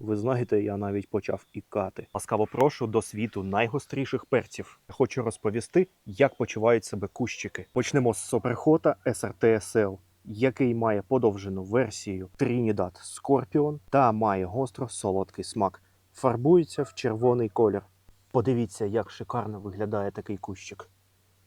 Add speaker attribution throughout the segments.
Speaker 1: Ви знаєте, я навіть почав ікати. Ласкаво прошу до світу найгостріших перців. Хочу розповісти, як почувають себе кущики. Почнемо з суперхота SRT SL, який має подовжену версію Trinidad Scorpion та має гостро солодкий смак. Фарбується в червоний колір. Подивіться, як шикарно виглядає такий кущик.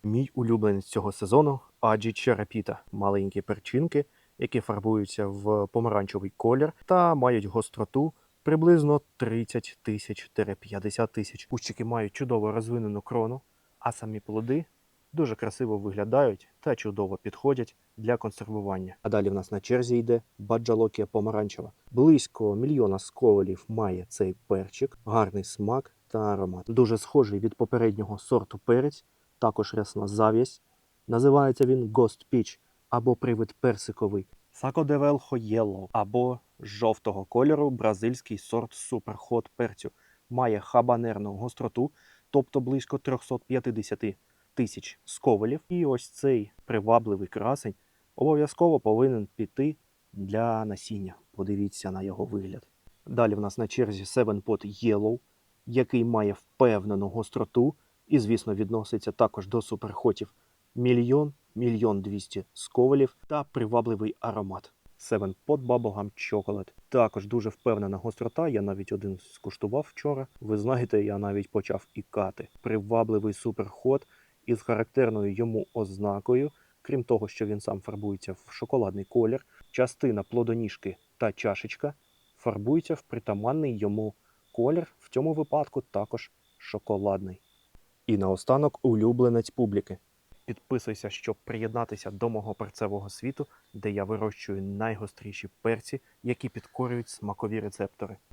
Speaker 1: Мій улюбленець цього сезону Аджі Черепіта. Маленькі перчинки, які фарбуються в помаранчевий колір та мають гостроту приблизно 30 тисяч 50 тисяч. Кущики мають чудово розвинену крону, а самі плоди дуже красиво виглядають та чудово підходять для консервування. А далі в нас на черзі йде баджалокія помаранчева. Близько мільйона сковелів має цей перчик, гарний смак та аромат. Дуже схожий від попереднього сорту перець, також рясна зав'язь. Називається він Ghost Peach або привид персиковий. De Velho або жовтого кольору бразильський сорт суперхот перцю. Має хабанерну гостроту, тобто близько 350 тисяч сковелів. І ось цей привабливий красень обов'язково повинен піти для насіння. Подивіться на його вигляд. Далі в нас на черзі Seven Pot Yellow, який має впевнену гостроту і, звісно, відноситься також до суперхотів мільйон, мільйон двісті сковелів та привабливий аромат. Seven Pot Bubblegum Chocolate. Також дуже впевнена гострота. Я навіть один скуштував вчора. Ви знаєте, я навіть почав ікати. Привабливий суперхот із характерною йому ознакою. Крім того, що він сам фарбується в шоколадний колір, частина плодоніжки та чашечка фарбується в притаманний йому колір, в цьому випадку також шоколадний. І наостанок улюбленець публіки. Підписуйся, щоб приєднатися до мого перцевого світу, де я вирощую найгостріші перці, які підкорюють смакові рецептори.